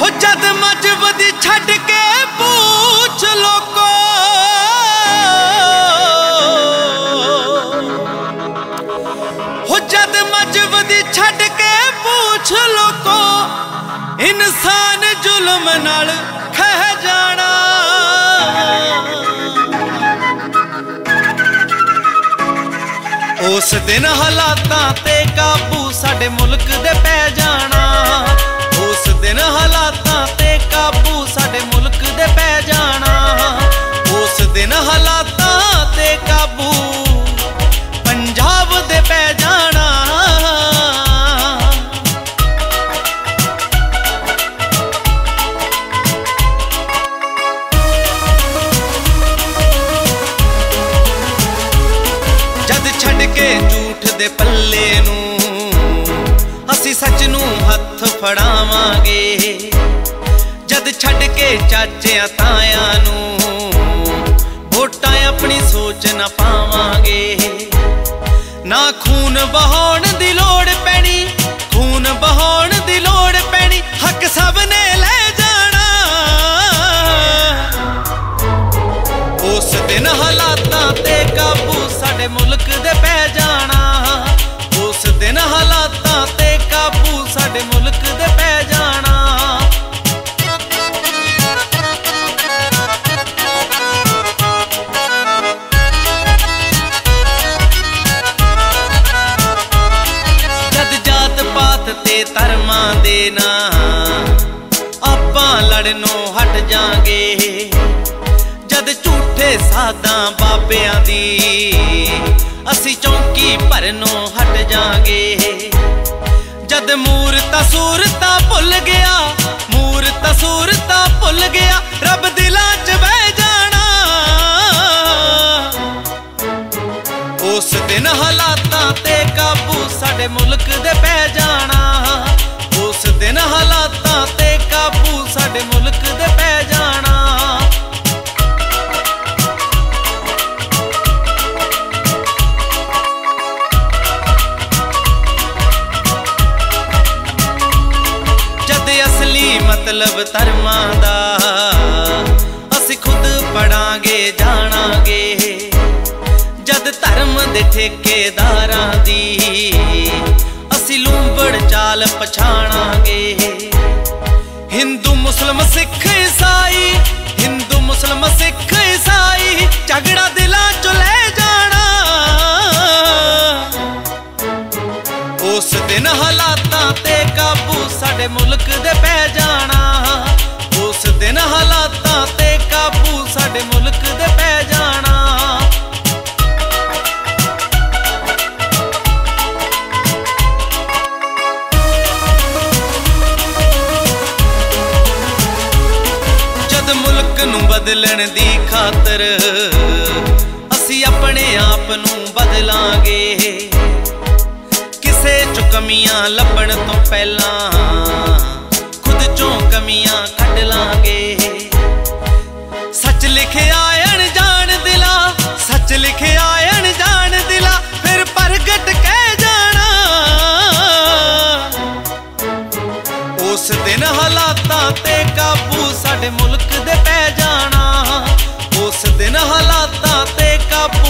ਹੋ ਜਦ ਮਜਬਦੀ ਛੱਡ ਕੇ ਪੁੱਛ ਲੋਕੋ। ਹੋ ਜਦ ਮਜਬਦੀ ਛੱਡ ਕੇ ਪੂਛ ਲੋਕੋ। ਇਨਸਾਨ ਜ਼ੁਲਮ ਨਾਲ ਉਸ ਦਿਨ ਹਾਲਾਤਾਂ ਤੇ ਕਾਬੂ ਸਾਡੇ ਮੁਲਕ ਦੇ ਪੈ ਜਾਣਾ। ਦੇ ਪੱਲੇ ਨੂੰ ਅਸੀਂ ਸੱਚ ਨੂੰ ਹੱਥ ਫੜਾਵਾਂਗੇ। ਜਦ ਛੱਡ ਕੇ ਚਾਚਿਆਂ ਤਾਇਆਂ ਨੂੰ ਵੋਟਾਂ ਆਪਣੀ ਸੋਚ ਨਾ ਪਾਵਾਂਗੇ। ਨਾ ਖੂਨ ਬਹਾਉਣ ਦੀ ਲੋੜ ਪੈਣੀ, ਖੂਨ ਬਹਾਉਣ ਦੀ ਲੋੜ ਪੈਣੀ, ਹੱਕ ਸਭ ਨੇ ਲੈ ਜਾਣਾ। ਉਸ ਦਿਨ ਹਾਲਾਤਾਂ ਤੇ ਕਾਬੂ ਸਾਡੇ ਮੁਲਕ ਦੇ ਪੈ ਜਾਣਾ। ਉਸ ਦਿਨ ਹਾਲਾਤਾਂ ਤੇ ਕਾਬੂ ਸਾਡੇ ਮੁਲਕ ਦੇ ਪੈ ਜਾਣਾ। ਜਦ ਜਾਤ ਪਾਤ ਤੇ ਧਰਮਾਂ ਦੇ ਨਾਂ ਆਪਾਂ ਲੜਨੋਂ ਹਟ ਜਾਾਂਗੇ। ਜਦ ਝੂਠੇ ਸਾਦਾਂ ਬਾਬਿਆਂ ਦੀ ਅਸੀਂ ਚੌਂਕੀ ਭਰਨੋਂ ਜਾਾਂਗੇ। ਜਦ ਮੂਰਤਾ ਸੂਰਤਾ ਭੁੱਲ ਗਿਆ, ਮੂਰਤਾ ਸੂਰਤਾ ਭੁੱਲ ਗਿਆ, ਰੱਬ ਦਿਲਾਂ 'ਚ ਬਹਿ ਜਾਣਾ। ਉਸ ਦਿਨ ਹਾਲਾਤਾਂ ਤੇ ਕਾਬੂ ਸਾਡੇ ਮੁਲਕ ਦੇ ਪੈ ਜਾਣਾ। ਉਸ ਦਿਨ ਹਾਲਾਤਾਂ ਤੇ ਕਾਬੂ ਸਾਡੇ ਮੁਲਕ ਦੇ ਪੈ ਮਤਲਬ ਧਰਮਾਂ ਦਾ। ਅਸੀਂ ਖੁਦ ਪੜਾਂਗੇ ਜਾਣਾਂਗੇ। ਜਦ ਧਰਮ ਦੇ ਠੇਕੇਦਾਰਾਂ ਦੀ ਉਸ ਦਿਨ ਹਾਲਾਤਾਂ ਤੇ ਕਾਬੂ ਸਾਡੇ ਮੁਲਕ ਦੇ ਪੈ ਜਾਣਾ। ਉਸ ਦਿਨ ਹਾਲਾਤਾਂ ਤੇ ਕਾਬੂ ਸਾਡੇ ਮੁਲਕ ਦੇ ਪੈ ਜਾਣਾ। ਜਦ ਮੁਲਕ ਨੂੰ ਬਦਲਣ ਦੀ ਖਾਤਰ ਅਸੀਂ ਆਪਣੇ ਆਪ ਨੂੰ ਬਦਲਾਂਗੇ। ਕਮੀਆਂ ਲੱਭਣ ਤੋਂ ਪਹਿਲਾਂ ਖੁਦ ਚੋਂ ਕਮੀਆਂ ਕੱਢ ਲਾਂਗੇ। ਸੱਚ ਲਿਖਿਆ ਅਣ ਜਾਣ ਦਿਲਾ, ਸੱਚ ਲਿਖਿਆ ਅਣ ਜਾਣ ਦਿਲਾ, ਫਿਰ ਪ੍ਰਗਟ ਕਹਿ ਜਾਣਾ। ਉਸ ਦਿਨ ਹਾਲਾਤਾਂ ਤੇ ਕਾਬੂ ਸਾਡੇ ਮੁਲਕ ਦੇ ਪੈ ਜਾਣਾ। ਉਸ ਦਿਨ ਹਾਲਾਤਾਂ ਤੇ ਕਾਬੂ